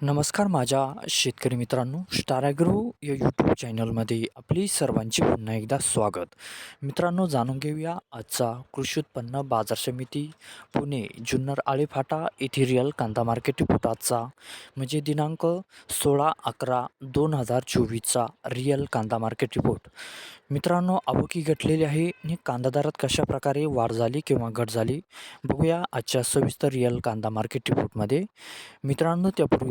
नमस्कार माझ्या शेतकरी मित्रांनो स्टाराग्रो या यूट्यूब चॅनलमध्ये आपली सर्वांचे पुन्हा एकदा स्वागत. मित्रांनो जाणून घेऊया आजचा कृषी उत्पन्न बाजार समिती पुणे जुन्नर आळेफाटा येथे रिअल कांदा मार्केट रिपोर्टाचा म्हणजे दिनांक सोळा अकरा दोन हजार चोवीसचा रिअल कांदा मार्केट रिपोर्ट मित्रांनो आवकी घटलेली आहे आणि कांदा दरात कशा प्रकारे वाढ झाली किंवा घट झाली बघूया आजच्या सविस्तर रिअल कांदा मार्केट रिपोर्टमध्ये मित्रांनो त्यापूर्वी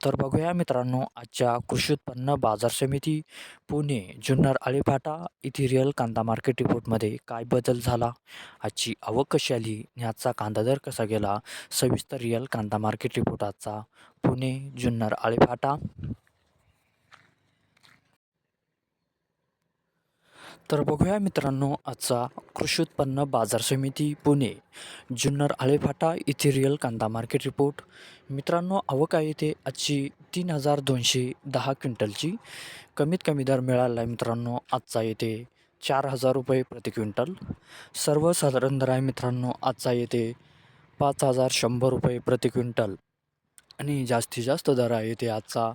तर बघूया मित्रांनो आजच्या कृषी उत्पन्न बाजार समिती पुणे जुन्नर आळेफाटा इथिरियल रिअल कांदा मार्केट रिपोर्टमध्ये काय बदल झाला आजची आवक कशी आली आणि कांदा दर कसा गेला सविस्तर रिअल कांदा मार्केट रिपोर्ट आजचा पुणे जुन्नर आळेफाटा तर बघूया मित्रांनो आजचा कृषी उत्पन्न बाजार समिती पुणे. जुन्नर आळेफाटा येथे रिअल कांदा मार्केट रिपोर्ट मित्रांनो आवक आहे इथे आजची तीन हजार दोनशे दहा क्विंटलची. कमीत कमी दर मिळाला आहे मित्रांनो आजचा येथे चार हजार रुपये प्रति क्विंटल. सर्वसाधारण दर आहे मित्रांनो आजचा येथे पाच हजार शंभर रुपये प्रति क्विंटल. आणि जास्तीत जास्त दर आहे ते आजचा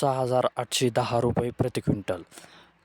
सहा हजार आठशे दहा रुपये प्रति क्विंटल.